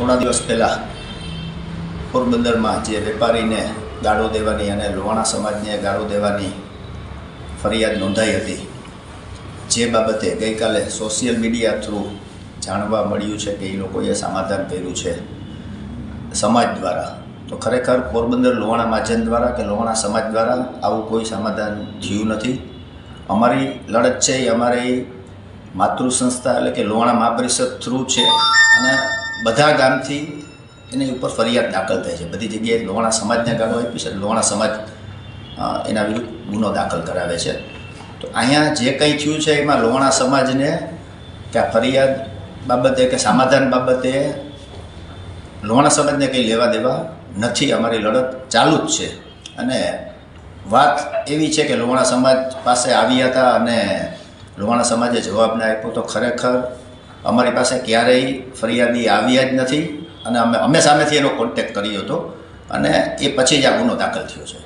થોડા દિવસ પહેલાં પોરબંદરમાં જે વેપારીને ગાળો દેવાની અને લોહાણા સમાજને ગાળો દેવાની ફરિયાદ નોંધાઈ હતી, જે બાબતે ગઈકાલે સોશિયલ મીડિયા થ્રુ જાણવા મળ્યું છે કે એ લોકોએ સમાધાન કર્યું છે. સમાજ દ્વારા. તો ખરેખર પોરબંદર લોહાણા મહાજન દ્વારા કે લોહાણા સમાજ દ્વારા આવું કોઈ સમાધાન થયું નથી? અમારી લડત છે એ અમારી માતૃ સંસ્થા એટલે કે લોહાણા મહાપરિષદ થ્રુ છે અને બધા ગામથી એની ઉપર ફરિયાદ દાખલ થાય છે. બધી જગ્યાએ લોહાણા સમાજને ગાળો આપી છે લોહાણા સમાજ એના વિરુદ્ધ ગુનો દાખલ કરાવે છે. તો અહીંયા જે કંઈ થયું છે એમાં લોહાણા સમાજને કે આ ફરિયાદ બાબતે કે સમાધાન બાબતે લોહાણા સમાજને કંઈ લેવા દેવા નથી. અમારી લડત ચાલુ જ છે. અને વાત એવી છે કે લોહાણા સમાજ પાસે આવ્યા હતા અને લોહાણા સમાજે જવાબ ના આપ્યો. તો ખરેખર અમારી પાસે ક્યારેય ફરિયાદી આવ્યા જ નથી અને અમે અમે સામેથી એનો કોન્ટેક્ટ કર્યો હતો અને એ પછી જ આ ગુનો દાખલ થયો છે.